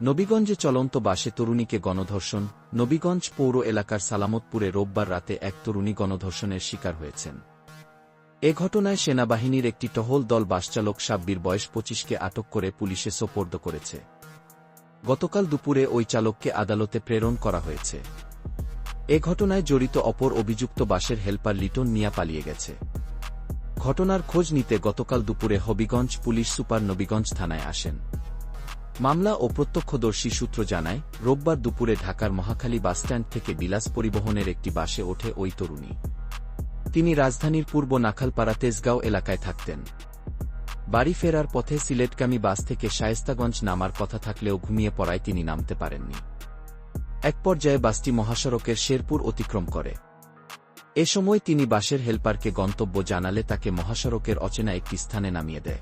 নবীগঞ্জে চলন্ত বাসে তরুণীকে গণধর্ষণ, নবীগঞ্জ পৌর এলাকার সালামতপুরে রোববার রাতে এক তরুণী গণধর্ষণের শিকার হয়েছেন। এ ঘটনায় সেনাবাহিনীর একটি টহল দল বাসচালক সাব্বির বয়স পঁচিশকে আটক করে পুলিশে সোপর্দ করেছে। গতকাল দুপুরে ওই চালককে আদালতে প্রেরণ করা হয়েছে। এ ঘটনায় জড়িত অপর অভিযুক্ত বাসের হেলপার লিটন মিয়া পালিয়ে গেছে। ঘটনার খোঁজ নিতে গতকাল দুপুরে হবিগঞ্জ পুলিশ সুপার নবীগঞ্জ থানায় আসেন। মামলা ও প্রত্যক্ষদর্শী সূত্র জানায়, রোববার দুপুরে ঢাকার মহাখালী বাসস্ট্যান্ড থেকে বিলাস পরিবহনের একটি বাসে ওঠে ওই তরুণী। তিনি রাজধানীর পূর্ব নাখালপাড়া তেজগাঁও এলাকায় থাকতেন। বাড়ি ফেরার পথে সিলেটগামী বাস থেকে শায়েস্তাগঞ্জ নামার কথা থাকলেও ঘুমিয়ে পড়ায় তিনি নামতে পারেননি। এক পর্যায়ে বাসটি মহাসড়কের শেরপুর অতিক্রম করে। এ সময় তিনি বাসের হেলপারকে গন্তব্য জানালে তাকে মহাসড়কের অচেনা একটি স্থানে নামিয়ে দেয়।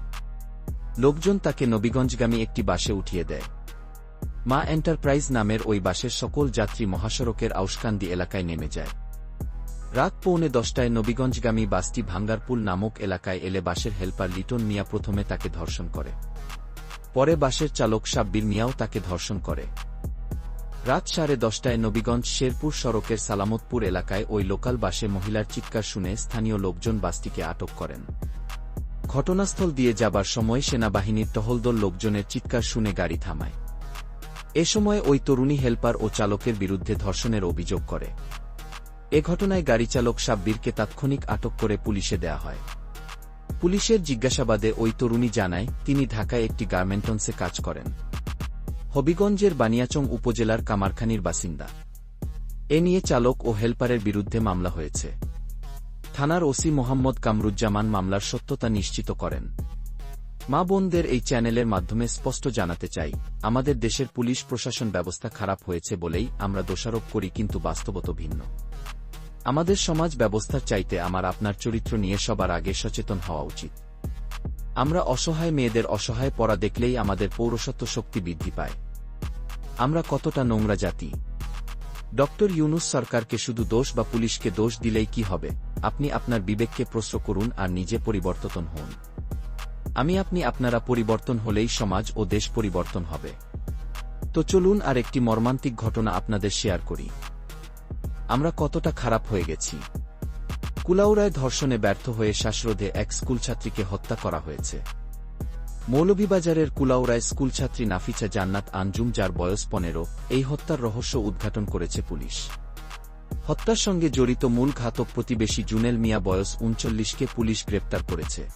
লোকজন তাকে নবীগঞ্জগামী একটি বাসে উঠিয়ে দেয়। মা এন্টারপ্রাইজ নামের ওই বাসের সকল যাত্রী মহাসড়কের আউসকান্দি এলাকায় নেমে যায়। রাত পৌনে দশটায় নবীগঞ্জগামী বাসটি ভাঙ্গারপুল নামক এলাকায় এলে বাসের হেলপার লিটন মিয়া প্রথমে তাকে ধর্ষণ করে। পরে বাসের চালক সাব্বির মিয়াও তাকে ধর্ষণ করে। রাত সাড়ে দশটায় নবীগঞ্জ শেরপুর সড়কের সালামতপুর এলাকায় ওই লোকাল বাসে মহিলার চিৎকার শুনে স্থানীয় লোকজন বাসটিকে আটক করেন। ঘটনাস্থল দিয়ে যাবার সময় সেনাবাহিনীর টহলদল লোকজনের চিৎকার শুনে গাড়ি থামায়। এ সময় ওই তরুণী হেলপার ও চালকের বিরুদ্ধে ধর্ষণের অভিযোগ করে। এ ঘটনায় গাড়ি চালক সাব্বিরকে তাৎক্ষণিক আটক করে পুলিশে দেয়া হয়। পুলিশের জিজ্ঞাসাবাদে ওই তরুণী জানায়, তিনি ঢাকায় একটি গার্মেন্টনসে কাজ করেন। হবিগঞ্জের বানিয়াচং উপজেলার কামারখানির বাসিন্দা। এ নিয়ে চালক ও হেলপারের বিরুদ্ধে মামলা হয়েছে। থানার ওসি মোহাম্মদ কামরুজ্জামান মামলার সত্যতা নিশ্চিত করেন। মা বোনদের এই চ্যানেলের মাধ্যমে স্পষ্ট জানাতে চাই, আমাদের দেশের পুলিশ প্রশাসন ব্যবস্থা খারাপ হয়েছে বলেই আমরা দোষারোপ করি কিন্তু বাস্তবত ভিন্ন। আমাদের সমাজ ব্যবস্থার চাইতে আমার আপনার চরিত্র নিয়ে সবার আগে সচেতন হওয়া উচিত। আমরা অসহায় মেয়েদের অসহায় পড়া দেখলেই আমাদের পৌরসত্ব শক্তি বৃদ্ধি পায়। আমরা কতটা নোংরা জাতি ডক্টর ইউনুস সরকারকে শুধু দোষ বা পুলিশকে দোষ দিলেই কি হবে? আপনি আপনার বিবেককে প্রশ্ন করুন আর নিজে পরিবর্তন হন। আমি আপনি আপনারা পরিবর্তন হলেই সমাজ ও দেশ পরিবর্তন হবে। তো চলুন আর একটি মর্মান্তিক ঘটনা আপনাদের শেয়ার করি। আমরা কতটা খারাপ হয়ে গেছি। কুলাউড়ায় ধর্ষণে ব্যর্থ হয়ে শ্বাসরোধে এক স্কুলছাত্রীকে হত্যা করা হয়েছে। মৌলভীবাজারের কুলাউড়ায় স্কুলছাত্রী নাফিচা জান্নাত আঞ্জুম, যার বয়স পনেরো, এই হত্যার রহস্য উদ্ঘাটন করেছে পুলিশ। হত্যার সঙ্গে জড়িত মূল ঘাতক প্রতিবেশী জুনেল মিয়া বয়স উনচল্লিশকে পুলিশ গ্রেপ্তার করেছে।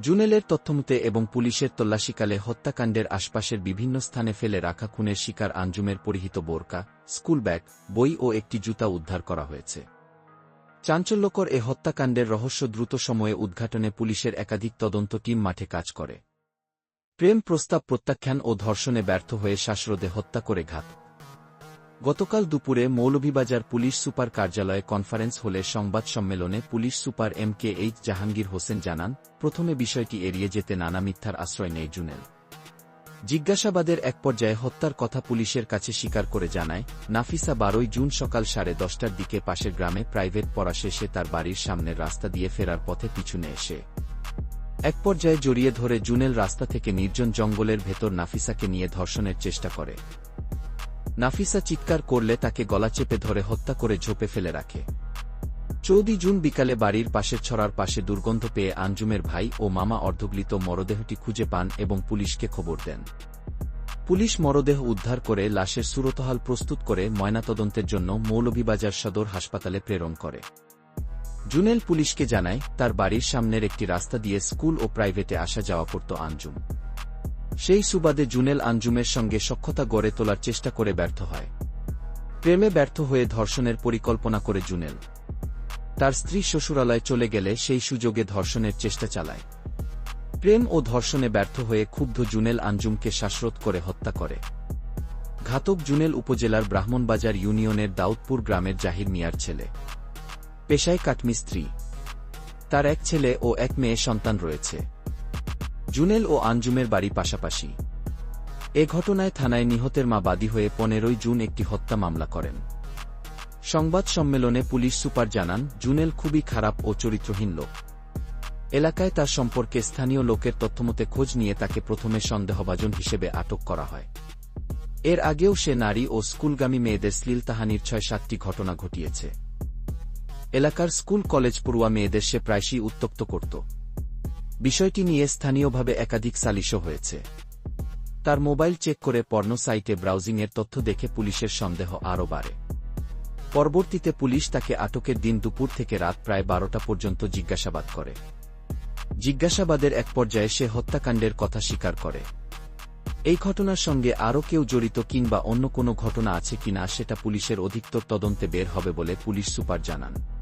জুনেলের তথ্যমতে এবং পুলিশের তল্লাশিকালে হত্যাকাণ্ডের আশপাশের বিভিন্ন স্থানে ফেলে রাখা খুনের শিকার আঞ্জুমের পরিহিত বোরকা, স্কুল ব্যাগ, বই ও একটি জুতা উদ্ধার করা হয়েছে। চাঞ্চল্যকর এ হত্যাকাণ্ডের রহস্য দ্রুত সময়ে উদ্ঘাটনে পুলিশের একাধিক তদন্ত টিম মাঠে কাজ করে। প্রেম প্রস্তাব প্রত্যাখ্যান ও ধর্ষণে ব্যর্থ হয়ে শ্বাসরোধে হত্যা করে ঘাত। গতকাল দুপুরে মৌলভীবাজার পুলিশ সুপার কার্যালয়ে কনফারেন্স হলে সংবাদ সম্মেলনে police super M K H Jahangir Hossain জানান, প্রথমে বিষয়টি এড়িয়ে যেতে নানা মিথ্যার আশ্রয় নেই জুনেল। জিজ্ঞাসাবাদের এক পর্যায়ে হত্যার কথা পুলিশের কাছে স্বীকার করে জানায়, নাফিসা বারোই জুন সকাল সাড়ে দশটার দিকে পাশের গ্রামে প্রাইভেট পড়া শেষে তার বাড়ির সামনের রাস্তা দিয়ে ফেরার পথে পিছনে এসে। এক পর্যায়ে জড়িয়ে ধরে জুনেল রাস্তা থেকে নির্জন জঙ্গলের ভেতর নাফিসাকে নিয়ে ধর্ষণের চেষ্টা করে। নাফিসা চিৎকার করলে তাকে গলা চেপে ধরে হত্যা করে ঝোপে ফেলে রাখে। চৌদি জুন বিকালে বাড়ির পাশে ছড়ার পাশে দুর্গন্ধ পেয়ে আঞ্জুমের ভাই ও মামা অর্ধগলিত মরদেহটি খুঁজে পান এবং পুলিশকে খবর দেন। পুলিশ মরদেহ উদ্ধার করে লাশের সুরতহাল প্রস্তুত করে ময়নাতদন্তের জন্য মৌলভীবাজার সদর হাসপাতালে প্রেরণ করে। জুনেল পুলিশকে জানায়, তার বাড়ির সামনের একটি রাস্তা দিয়ে স্কুল ও প্রাইভেটে আসা যাওয়া করত আঞ্জুম। সেই সুবাদে জুনেল আঞ্জুমের সঙ্গে সক্ষতা গড়ে তোলার চেষ্টা করে ব্যর্থ হয়। প্রেমে ব্যর্থ হয়ে ধর্ষণের পরিকল্পনা করে জুনেল। তার স্ত্রী শ্বশুরালয় চলে গেলে সেই সুযোগে ধর্ষণের চেষ্টা চালায়। প্রেম ও ধর্ষণে ব্যর্থ হয়ে ক্ষুব্ধ জুনেল আঞ্জুমকে শ্বাসরোধ করে হত্যা করে। ঘাতক জুনেল উপজেলার ব্রাহ্মণবাজার ইউনিয়নের দাউদপুর গ্রামের জাহির মিয়ার ছেলে। পেশায় কাঠমিস্ত্রি। তার এক ছেলে ও এক মেয়ে সন্তান রয়েছে। জুনেল ও আঞ্জুমের বাড়ি পাশাপাশি। এ ঘটনায় থানায় নিহতের মা বাদী হয়ে পনেরোই জুন একটি হত্যা মামলা করেন। সংবাদ সম্মেলনে পুলিশ সুপার জানান, জুনেল খুবই খারাপ ও চরিত্রহীন লোক। এলাকায় তার সম্পর্কে স্থানীয় লোকের তথ্যমতে খোঁজ নিয়ে তাকে প্রথমে সন্দেহভাজন হিসেবে আটক করা হয়। এর আগেও সে নারী ও স্কুলগামী মেয়েদের শ্লীলতাহানির ছয় সাতটি ঘটনা ঘটিয়েছে। এলাকার স্কুল কলেজ পড়ুয়া মেয়েদের সে প্রায়শই উত্তক্ত করত। বিষয়টি নিয়ে স্থানীয়ভাবে একাধিক সালিশও হয়েছে। তার মোবাইল চেক করে পর্ণ সাইটে ব্রাউজিংয়ের তথ্য দেখে পুলিশের সন্দেহ আরও বাড়ে। পরবর্তীতে পুলিশ তাকে আটকের দিন দুপুর থেকে রাত প্রায় বারোটা পর্যন্ত জিজ্ঞাসাবাদ করে। জিজ্ঞাসাবাদের এক পর্যায়ে সে হত্যাকাণ্ডের কথা স্বীকার করে। এই ঘটনার সঙ্গে আরও কেউ জড়িত কিংবা অন্য কোনো ঘটনা আছে কিনা সেটা পুলিশের অধিকতর তদন্তে বের হবে বলে পুলিশ সুপার জানান।